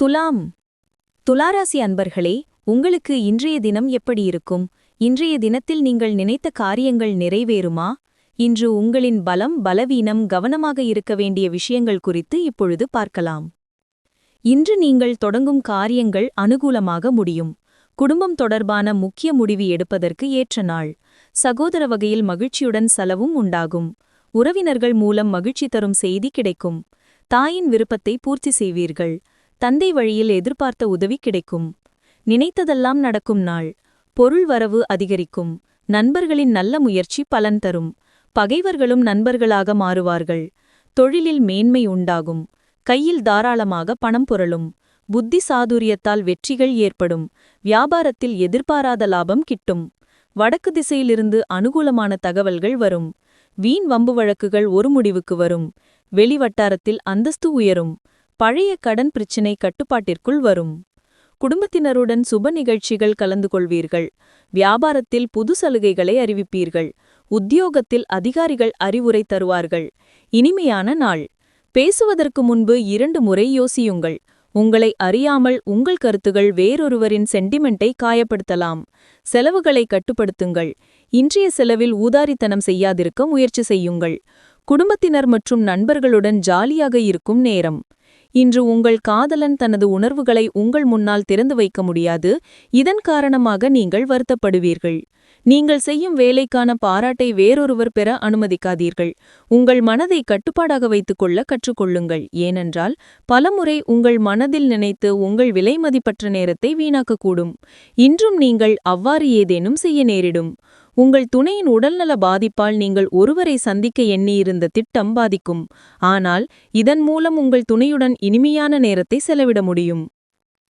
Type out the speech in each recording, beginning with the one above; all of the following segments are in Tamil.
துலாம். துலாராசி அன்பர்களே உங்களுக்கு இன்றைய தினம் எப்படி இருக்கும்? இன்றைய தினத்தில் நீங்கள் நினைத்த காரியங்கள் நிறைவேறுமா? இன்று உங்களின் பலம் பலவீனம் கவனமாக இருக்க வேண்டிய விஷயங்கள் குறித்து இப்பொழுது பார்க்கலாம். இன்று நீங்கள் தொடங்கும் காரியங்கள் அனுகூலமாக முடியும். குடும்பம் தொடர்பான முக்கிய முடிவு எடுப்பதற்கு ஏற்ற நாள். சகோதர வகையில் மகிழ்ச்சியுடன் செலவும் உண்டாகும். உறவினர்கள் மூலம் மகிழ்ச்சி தரும் செய்தி கிடைக்கும். தாயின் விருப்பத்தை பூர்த்தி செய்வீர்கள். தந்தை வழியில் எதிர்பார்த்த உதவி கிடைக்கும். நினைத்ததெல்லாம் நடக்கும் நாள். பொருள் வரவு அதிகரிக்கும். நண்பர்களின் நல்ல முயற்சி பலன் தரும். பகைவர்களும் நண்பர்களாக மாறுவார்கள். தொழிலில் மேன்மை உண்டாகும். கையில் தாராளமாக பணம் புரளும். புத்தி சாதுரியத்தால் வெற்றிகள் ஏற்படும். வியாபாரத்தில் எதிர்பாராத லாபம் கிட்டும். வடக்கு திசையிலிருந்து அனுகூலமான தகவல்கள் வரும். வீண் வம்பு வழக்குகள் ஒரு முடிவுக்கு வரும். வெளிவட்டாரத்தில் அந்தஸ்து உயரும். பழைய கடன் பிரச்சினை கட்டுப்பாட்டிற்குள் வரும். குடும்பத்தினருடன் சுப நிகழ்ச்சிகள் கலந்து கொள்வீர்கள். வியாபாரத்தில் புது சலுகைகளை அறிவிப்பீர்கள். உத்தியோகத்தில் அதிகாரிகள் அறிவுரை தருவார்கள். இனிமையான நாள். பேசுவதற்கு முன்பு இரண்டு முறை யோசியுங்கள். உங்களை அறியாமல் உங்கள் கருத்துகள் வேறொருவரின் சென்டிமெண்ட்டை காயப்படுத்தலாம். செலவுகளை கட்டுப்படுத்துங்கள். இன்றைய செலவில் ஊதாரித்தனம் செய்யாதிருக்க முயற்சி செய்யுங்கள். குடும்பத்தினர் மற்றும் நண்பர்களுடன் ஜாலியாக இருக்கும் நேரம். இன்று உங்கள் காதலன் தனது உணர்வுகளை உங்கள் முன்னால் திறந்து வைக்க முடியாது. இதன் காரணமாக நீங்கள் வருத்தப்படுவீர்கள். நீங்கள் செய்யும் வேலைக்கான பாராட்டை வேறொருவர் பெற அனுமதிக்காதீர்கள். உங்கள் மனதை கட்டுப்பாடாக வைத்துக் கொள்ள கற்றுக்கொள்ளுங்கள். ஏனென்றால் பலமுறை உங்கள் மனதில் நினைத்து உங்கள் விலைமதிப்பற்ற நேரத்தை வீணாக்கக்கூடும். இன்றும் நீங்கள் அவ்வாறு ஏதேனும் செய்ய நேரிடும். உங்கள் துணையின் உடல்நல பாதிப்பால் நீங்கள் ஒருவரை சந்திக்க எண்ணியிருந்த திட்டம் பாதிக்கும். ஆனால் இதன் மூலம் உங்கள் துணையுடன் இனிமையான நேரத்தை செலவிட முடியும்.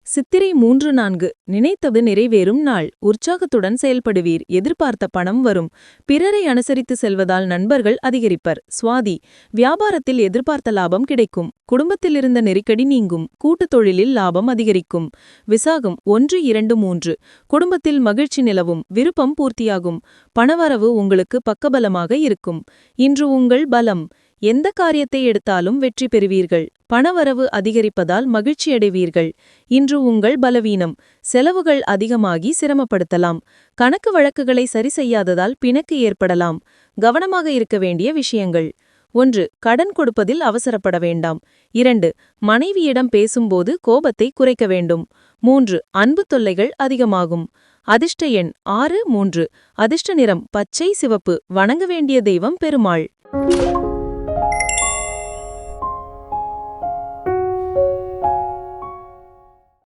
சித்திரை மூன்று நான்கு. நினைத்தது நிறைவேறும் நாள். உற்சாகத்துடன் செயல்படுவீர். எதிர்பார்த்த பணம் வரும். பிறரை அனுசரித்து செல்வதால் நண்பர்கள் அதிகரிப்பர். சுவாதி வியாபாரத்தில் எதிர்பார்த்த லாபம் கிடைக்கும். குடும்பத்தில் இருந்த நெருக்கடி நீங்கும். கூட்டுத் தொழிலில் லாபம் அதிகரிக்கும். விசாகம் ஒன்று இரண்டு மூன்று. குடும்பத்தில் மகிழ்ச்சி நிலவும். விருப்பம் பூர்த்தியாகும். பணவரவு உங்களுக்கு பக்கபலமாக இருக்கும். இன்று உங்கள் பலம். எந்த காரியத்தை எடுத்தாலும் வெற்றி பெறுவீர்கள். பணவரவு அதிகரிப்பதால் மகிழ்ச்சியடைவீர்கள். இன்று உங்கள் பலவீனம் செலவுகள் அதிகமாகி சிரமப்படுத்தலாம். கணக்கு வழக்குகளை சரி செய்யாததால் பிணக்கு ஏற்படலாம். கவனமாக இருக்க வேண்டிய விஷயங்கள். ஒன்று கடன் கொடுப்பதில் அவசரப்பட வேண்டாம். இரண்டு மனைவியிடம் பேசும்போது கோபத்தை குறைக்க வேண்டும். மூன்று அன்பு தொல்லைகள் அதிகமாகும். அதிர்ஷ்ட எண் ஆறு மூன்று. அதிர்ஷ்ட நிறம் பச்சை சிவப்பு. வணங்க வேண்டிய தெய்வம் பெருமாள்.